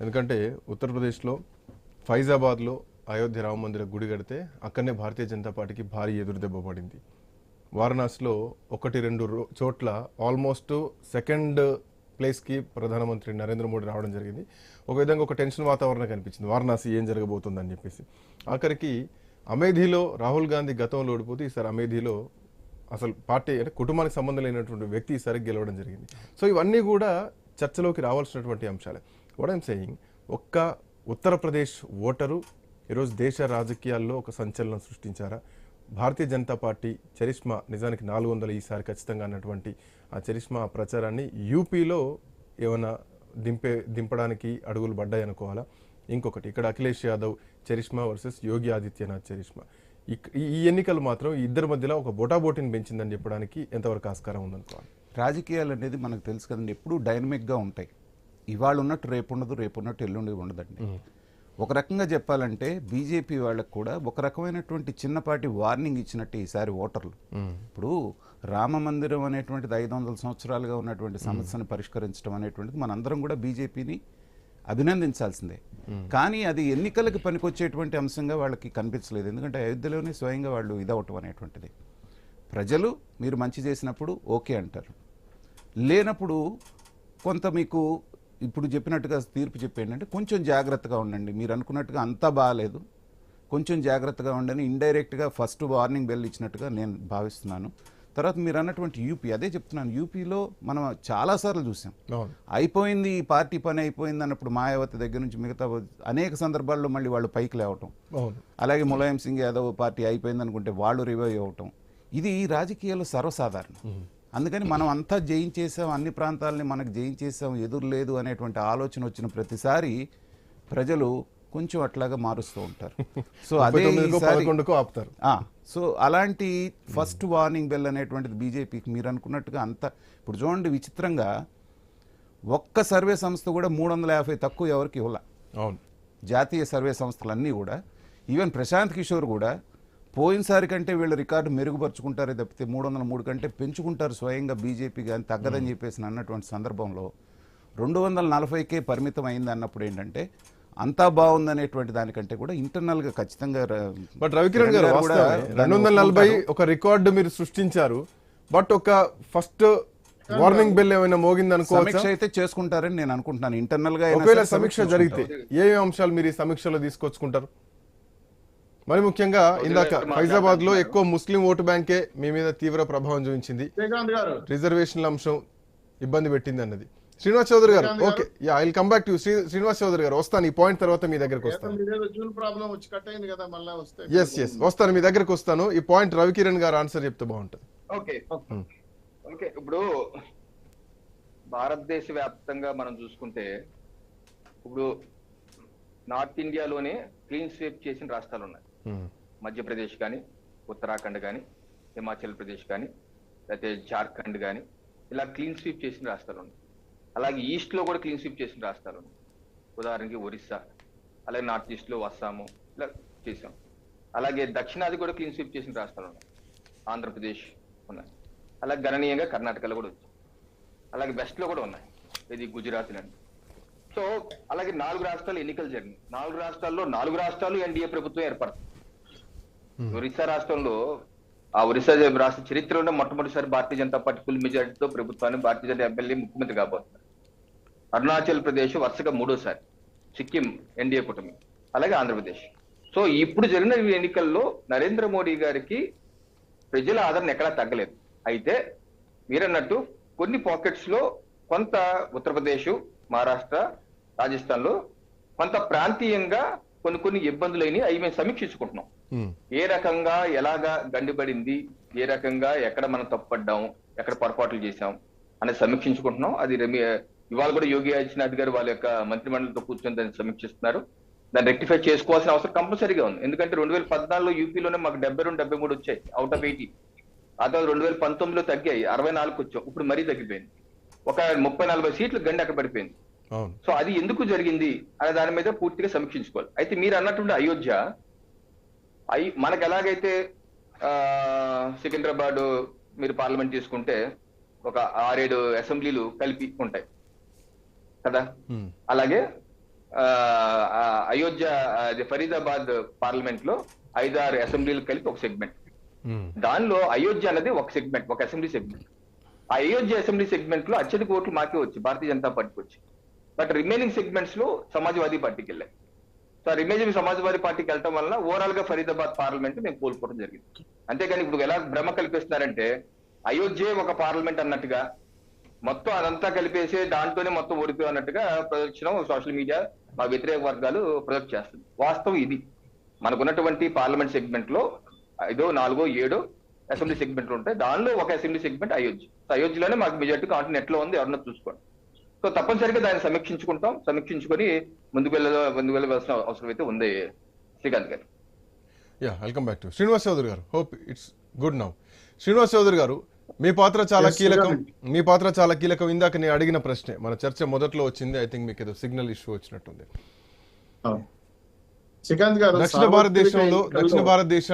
ఎందుకంటే ఉత్తరప్రదేశ్లో ఫైజాబాద్లో అయోధ్య రామ మందిర గుడి కడితే అక్కడనే భారతీయ జనతా పార్టీకి భారీ ఎదురుదెబ్బ పడింది. వారణాసిలో ఒకటి రెండు చోట్ల ఆల్మోస్ట్ సెకండ్ ప్లేస్కి ప్రధానమంత్రి నరేంద్ర మోడీ రావడం జరిగింది. ఒక విధంగా ఒక టెన్షన్ వాతావరణం కనిపించింది. వారణాసి ఏం జరగబోతుందని చెప్పేసి. ఆఖరికి అమేధీలో రాహుల్ గాంధీ గతంలో ఓడిపోతే ఈసారి అమేధీలో అసలు పార్టీ అంటే కుటుంబానికి సంబంధం లేనటువంటి వ్యక్తి ఈసారి గెలవడం జరిగింది. సో ఇవన్నీ కూడా చర్చలోకి రావాల్సినటువంటి అంశాలే. వాట్ ఐమ్ సెయింగ్ ఒక్క ఉత్తరప్రదేశ్ ఓటరు ఈరోజు దేశ రాజకీయాల్లో ఒక సంచలనం సృష్టించారా? భారతీయ జనతా పార్టీ చరిష్మా నిజానికి నాలుగు వందలు ఈసారి ఖచ్చితంగా అన్నటువంటి ఆ చరిష్మా ప్రచారాన్ని యూపీలో ఏమైనా దింపే దింపడానికి అడుగులు పడ్డాయి అనుకోవాలా? ఇంకొకటి ఇక్కడ Akhilesh Yadav charisma versus Yogi Adityanath charisma. ఇక్- ఈ ఎన్నికలు మాత్రం ఇద్దరి మధ్యలో ఒక బొటాబోటిని పెంచిందని చెప్పడానికి ఎంతవరకు ఆస్కారం ఉందనుకోవాలి? రాజకీయాలు అనేది మనకు తెలుసు కదండి ఎప్పుడూ డైనమిక్గా ఉంటాయి. ఇవాళ ఉన్నట్టు రేపు ఉండదు రేపు ఉన్నట్టు ఎల్లుండి ఉండదండి. ఒక రకంగా చెప్పాలంటే బీజేపీ వాళ్ళకు కూడా ఒక రకమైనటువంటి చిన్నపాటి వార్నింగ్ ఇచ్చినట్టు ఈసారి ఓటర్లు. ఇప్పుడు రామ మందిరం అనేటువంటిది ఐదు వందల సంవత్సరాలుగా ఉన్నటువంటి సమస్యను పరిష్కరించడం అనేటువంటిది మనందరం కూడా బీజేపీని అభినందించాల్సిందే. కానీ అది ఎన్నికలకు పనికొచ్చేటువంటి అంశంగా వాళ్ళకి కనిపించలేదు. ఎందుకంటే అయోధ్యలోనే స్వయంగా వాళ్ళు ఇదవటం అనేటువంటిది. ప్రజలు మీరు మంచి చేసినప్పుడు ఓకే అంటారు. లేనప్పుడు కొంత మీకు ఇప్పుడు చెప్పినట్టుగా తీర్పు చెప్పేంటంటే కొంచెం జాగ్రత్తగా ఉండండి. మీరు అనుకున్నట్టుగా అంతా బాగాలేదు కొంచెం జాగ్రత్తగా ఉండండి. ఇండైరెక్ట్గా ఫస్ట్ వార్నింగ్ బెల్ ఇచ్చినట్టుగా నేను భావిస్తున్నాను. తర్వాత మీరు అన్నటువంటి యూపీ అదే చెప్తున్నాను. యూపీలో మనం చాలాసార్లు చూసాం. అయిపోయింది ఈ పార్టీ పని అయిపోయింది అన్నప్పుడు మాయావతి దగ్గర నుంచి మిగతా అనేక సందర్భాల్లో మళ్ళీ వాళ్ళు పైకి లేవటం. అలాగే ములాయం సింగ్ యాదవ్ పార్టీ అయిపోయింది అనుకుంటే వాళ్ళు రివైవ్ అవ్వటం. ఇది రాజకీయాల్లో సర్వసాధారణం. అందుకని మనం అంతా జయించేసాం అన్ని ప్రాంతాలని మనకు జయించేసాం ఎదురు లేదు అనేటువంటి ఆలోచన వచ్చిన ప్రతిసారి ప్రజలు కొంచెం అట్లాగా మారుస్తూ ఉంటారు. సో అదే ఆపుతారు. సో అలాంటి ఫస్ట్ వార్నింగ్ బెల్ అనేటువంటిది బీజేపీకి మీరు అనుకున్నట్టుగా అంత ఇప్పుడు చూడండి విచిత్రంగా ఒక్క సర్వే సంస్థ కూడా మూడు వందల యాభై తక్కువ ఎవరికి ఇవ్వాల? అవును. జాతీయ సర్వే సంస్థలన్నీ కూడా ఈవెన్ ప్రశాంత్ కిషోర్ కూడా పోయినసారి కంటే వీళ్ళు రికార్డు మెరుగుపరుచుకుంటారే తప్పితే మూడు వందల మూడు కంటే పెంచుకుంటారు స్వయంగా బీజేపీ కానీ తగ్గదని చెప్పేసి అన్నటువంటి సందర్భంలో రెండు వందల నలభైకే పరిమితం అయింది అన్నప్పుడు ఏంటంటే అంతా బాగుందనేటువంటి దానికంటే కూడా ఇంటర్నల్గా ఖచ్చితంగా ర- బట్ రవికిరణ్ గారు రెండు వందల నలభై. ఒక రికార్డు మీరు సృష్టించారు బట్ ఒక ఫస్ట్ వార్నింగ్ బెల్ ఏమైనా మోగింది సమీక్ష అయితే చేసుకుంటారని నేను అనుకుంటున్నాను. ఇంటర్నల్గా ఒకవేళ సమీక్ష జరిగితే ఏ ఏ అంశాలు మీరు ఈ సమీక్షలో తీసుకొచ్చుకుంటారు? మరి ముఖ్యంగా ఇందాక ఫైజాబాద్లో ఎక్కువ ముస్లిం ఓటు బ్యాంకే మీ మీద తీవ్ర ప్రభావం చూపించింది. శ్రీకాంత్ గారు. రిజర్వేషన్ల అంశం ఇబ్బంది పెట్టింది అన్నది. Srinivas Chowdary garu okay ya I come back to Srinivas Chowdary garu వస్తాను. ఈ పాయింట్ తర్వాత మీ దగ్గరకు వస్తాను. మీరేదో జూన్ ప్రాబ్లం వచ్చి కట్ అయింది కదా మళ్ళీ వస్తే ఎస్ ఎస్ వస్తాను మీ దగ్గరకు వస్తాను. ఈ పాయింట్ రవికిరణ్ గారు ఆన్సర్ చెప్తే బాగుంటుంది. Okay okay. ఇప్పుడు భారతదేశ వ్యాప్తంగా మనం చూసుకుంటే ఇప్పుడు నార్త్ ఇండియాలోనే క్లీన్ స్వీప్ చేసిన రాష్ట్రాలు ఉన్నాయి Hmm. మధ్యప్రదేశ్ కానీ ఉత్తరాఖండ్ కానీ హిమాచల్ ప్రదేశ్ కానీ లేకపోతే జార్ఖండ్ కానీ ఇలా క్లీన్ స్వీప్ చేసిన రాష్ట్రాలు ఉన్నాయి. అలాగే ఈస్ట్లో కూడా క్లీన్ స్వీప్ చేసిన రాష్ట్రాలు ఉన్నాయి. ఉదాహరణకి ఒరిస్సా అలాగే నార్త్ ఈస్ట్లో అస్సాము ఇలా చేసాం అలాగే దక్షిణాది కూడా క్లీన్ స్వీప్ చేసిన రాష్ట్రాలు ఉన్నాయి. ఆంధ్రప్రదేశ్ ఉన్నాయి. అలాగే గణనీయంగా కర్ణాటకలో కూడా వచ్చాయి. అలాగే వెస్ట్లో కూడా ఉన్నాయి. ఇది గుజరాత్ లాంటి సో అలాగే నాలుగు రాష్ట్రాలు ఎన్నికలు జరిగినాయి. నాలుగు రాష్ట్రాల్లో నాలుగు రాష్ట్రాలు ఎన్డీఏ ప్రభుత్వం ఏర్పడుతుంది. ఒరిస్సా రాష్ట్రంలో ఆ ఒరిస్సా రాష్ట్ర చరిత్రలోనే మొట్టమొదటిసారి భారతీయ జనతా పార్టీ ఫుల్ మెజారిటీతో ప్రభుత్వాన్ని భారతీయ జనతా ఎమ్మెల్యే ముఖ్యమంత్రి కాబోతున్నారు. అరుణాచల్ ప్రదేశ్ వరుసగా మూడోసారి సిక్కిం ఎన్డీఏ కూటమి అలాగే ఆంధ్రప్రదేశ్. సో ఇప్పుడు జరిగిన ఎన్నికల్లో నరేంద్ర మోడీ గారికి ప్రజల ఆదరణ ఎక్కడా తగ్గలేదు. అయితే మీరన్నట్టు కొన్ని పాకెట్స్లో కొంత ఉత్తరప్రదేశ్ మహారాష్ట్ర రాజస్థాన్లో కొంత ప్రాంతీయంగా కొన్ని కొన్ని ఇబ్బందులు అయినాయి. అవి మేము సమీక్షించుకుంటున్నాం. ఏ రకంగా ఎలాగా గండిపడింది ఏ రకంగా ఎక్కడ మనం తప్పుపడ్డాం ఎక్కడ పొరపాట్లు చేశాం అనేది సమీక్షించుకుంటున్నాం. అది రెమి ఇవాళ కూడా యోగి ఆదిత్యనాథ్ గారు వాళ్ళ యొక్క మంత్రిమండలితో కూర్చొని దాన్ని సమీక్షిస్తున్నారు. దాన్ని రెక్టిఫై చేసుకోవాల్సిన అవసరం కంపల్సరీగా ఉంది. ఎందుకంటే రెండు వేల పద్నాలుగులో యూపీలోనే మాకు డెబ్బై రెండు డెబ్బై మూడు వచ్చాయి. అవుట్ ఆఫ్ ఎయిటీ ఆ తర్వాత రెండు వేల పంతొమ్మిదిలో తగ్గాయి. అరవై నాలుగు వచ్చాం. ఇప్పుడు మరీ తగ్గిపోయింది. ఒక ముప్పై నలభై సీట్లు గండి అక్కడ పడిపోయింది. సో అది ఎందుకు జరిగింది అనే దాని మీద పూర్తిగా సమీక్షించుకోవాలి. అయితే మీరు అన్నటువంటి అయోధ్య అయి మనకు ఎలాగైతే సికింద్రాబాద్ మీరు పార్లమెంట్ తీసుకుంటే ఒక ఆరేడు అసెంబ్లీలు కలిపి ఉంటాయి. కదా. అలాగే అయోధ్య అది ఫరీదాబాద్ పార్లమెంట్లో ఐదారు అసెంబ్లీలు కలిపి ఒక సెగ్మెంట్. దానిలో అయోధ్య అనేది ఒక సెగ్మెంట్ ఒక అసెంబ్లీ సెగ్మెంట్. అయోధ్య అసెంబ్లీ సెగ్మెంట్లో అత్యధిక ఓట్లు మాకే వచ్చి భారతీయ జనతా పార్టీకి వచ్చి. బట్ రిమైనింగ్ సెగ్మెంట్స్లో సమాజ్వాదీ పార్టీకి వెళ్ళాయి సో రిమైనింగ్ సమాజ్వాదీ పార్టీకి వెళ్ళటం వల్ల ఓవరాల్గా ఫరీదాబాద్ పార్లమెంట్ మేము కోల్పోవడం జరిగింది. అంతేగాని ఇప్పుడు ఎలా భ్రమ కల్పిస్తున్నారంటే అయోధ్య ఒక పార్లమెంట్ అన్నట్టుగా మొత్తం అదంతా కలిపేసి దాంట్లోనే మొత్తం ఓడిపోయి అన్నట్టుగా ప్రదక్షిణం సోషల్ మీడియా మా వ్యతిరేక వర్గాలు ప్రొజెక్ట్ చేస్తుంది. వాస్తవం ఇది. మనకున్నటువంటి పార్లమెంట్ సెగ్మెంట్లో ఐదో నాలుగో ఏడో అసెంబ్లీ సెగ్మెంట్లు ఉంటాయి. దానిలో ఒక అసెంబ్లీ సెగ్మెంట్ అయోధ్య అయోధ్యలోనే మాకు మెజార్టీ కాంటి నెట్లో ఉంది ఎవరన్నా చూసుకోండి. సో తప్పనిసరిగా దాన్ని సమీక్షించుకుంటాం. సమీక్షించుకొని ముందుకు వెళ్ళ ముందుకు వెళ్ళవలసిన అవసరం అయితే ఉంది Srikanth garu. Ya welcome back to Srinivas Chowdary garu. Hope it's good now Srinivas Chowdary garu మీ పాత్ర చాలా కీలకం. మీ పాత్ర చాలా కీలకం. ఇందాక నేను అడిగిన ప్రశ్నే మన చర్చ మొదట్లో వచ్చింది ఐ థింక్ మీకు ఏదో సిగ్నల్ ఇష్యూ వచ్చినట్టుంది. శ్రీకాంత్ గారు దక్షిణ భారతదేశంలో దక్షిణ భారతదేశం